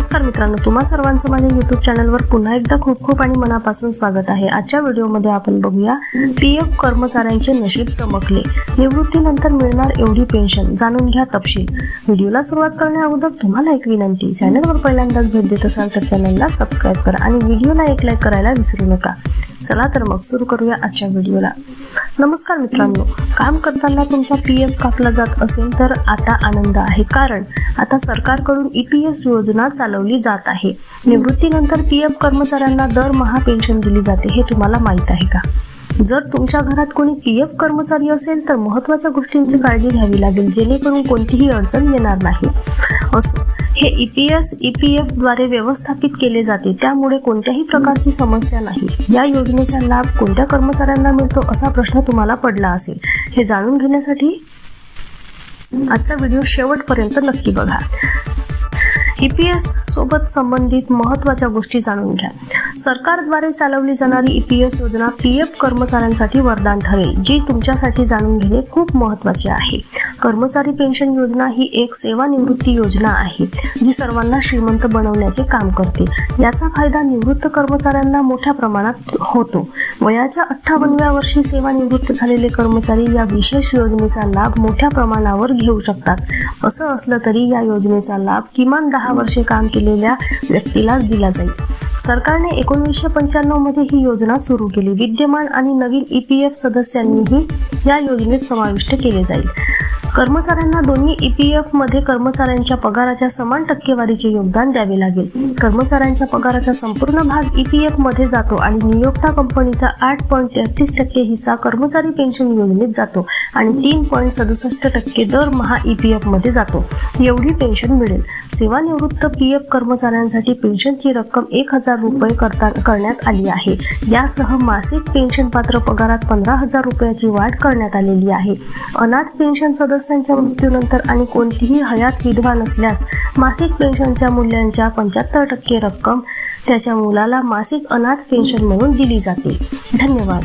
नमस्कार मित्रांनो तुम्हा सर्वांचं माझ्या युट्यूब चॅनलवर पुन्हा एकदा खूप खूप आणि मनापासून स्वागत आहे. आजच्या व्हिडिओमध्ये आपण बघूया पी एफ कर्मचाऱ्यांचे नशीब चमकले. निवृत्तीनंतर मिळणार एवढी पेन्शन जाणून घ्या तपशील. व्हिडिओला सुरुवात करण्या अगोदर तुम्हाला एक विनंती चॅनलवर पहिल्यांदाच भेट देत असाल तर चॅनलला सबस्क्राईब करा आणि व्हिडिओला एक लाईक करायला विसरू नका. चला तर मग सुरू करूया आजच्या व्हिडिओला. नमस्कार मित्रांनो काम करताना तुमचा पी एफ कापला जात असेल तर आता आनंद आहे. कारण आता सरकारकडून ई पी एस योजना चालवली जात आहे. निवृत्तीनंतर पी एफ कर्मचाऱ्यांना दरमहा पेन्शन दिली जाते हे तुम्हाला माहीत आहे का? जर तुमच्या घरात कोणी पी एफ कर्मचारी असेल तर महत्त्वाच्या गोष्टींची काळजी घ्यावी लागेल. जेणेकरून कोणतीही अडचण येणार नाही. असो. हे E P S E P एफद्वारे व्यवस्थापित केले जाते. त्यामुळे कोणत्याही प्रकारची समस्या नाही. या योजनेचा लाभ कोणत्या कर्मचाऱ्यांना मिळतो असा प्रश्न तुम्हाला पडला असेल. हे जाणून घेण्यासाठी आजचा व्हिडिओ शेवटपर्यंत नक्की बघा. ईपीएस सोबत संबंधित महत्त्वाच्या गोष्टी जाणून घ्या. सरकारद्वारे चालवली जाणारी ईपीएस योजना पीएफ कर्मचाऱ्यांसाठी वरदान ठरेल जी तुमच्यासाठी जाणून घेणे खूप महत्त्वाचे आहे. कर्मचारी पेन्शन योजना ही एक सेवानिवृत्ती योजना आहे जी सर्वांना श्रीमंत बनवण्याचे काम करते. याचा फायदा निवृत्त कर्मचाऱ्यांना मोठ्या प्रमाणात होतो. वयाच्या अठ्ठावन्नव्या वर्षी सेवानिवृत्त झालेले कर्मचारी या विशेष योजनेचा लाभ मोठ्या प्रमाणावर घेऊ शकतात. असं असलं तरी या योजनेचा लाभ किमान दहा वर्षे काम केलेल्या व्यक्तीलाच दिला जाईल. सरकारने एकोणीसशे पंच्याण्णवमध्ये ही योजना सुरू केली. विद्यमान आणि नवीन ई पी एफ सदस्यांनीही या योजनेत समाविष्ट केले जाईल. कर्मचाऱ्यांना दोन्ही ई पी मध्ये कर्मचाऱ्यांच्या पगाराच्या समान टक्केवारीचे योगदान द्यावे लागेल. कर्मचाऱ्यांच्या पगाराचा संपूर्ण भाग ई पी मध्ये जातो आणि नियोक्ता कंपनीचा आठ पॉईंट तेहतीस टक्के हिस्सा कर्मचारी पेन्शन योजनेत जातो. आणि तीन पॉईंट सदुसष्ट टक्के दरमहा ई पी एफमध्ये जातो. एवढी पेन्शन मिळेल. सेवानिवृत्त पी एफ कर्मचाऱ्यांसाठी पेन्शनची रक्कम एक हजार रुपये करता करण्यात आली आहे. यासह मासिक पेन्शन पात्र पगारात पंधरा हजार रुपयाची वाढ करण्यात आलेली आहे. अनाथ पेन्शन सदस्यांच्या मृत्यूनंतर आणि कोणतीही हयात विधवा नसल्यास मासिक पेन्शनच्या मूल्यांच्या पंच्याहत्तर टक्के रक्कम त्याच्या मुलाला मासिक अनाथ पेन्शन म्हणून दिली जाते. धन्यवाद.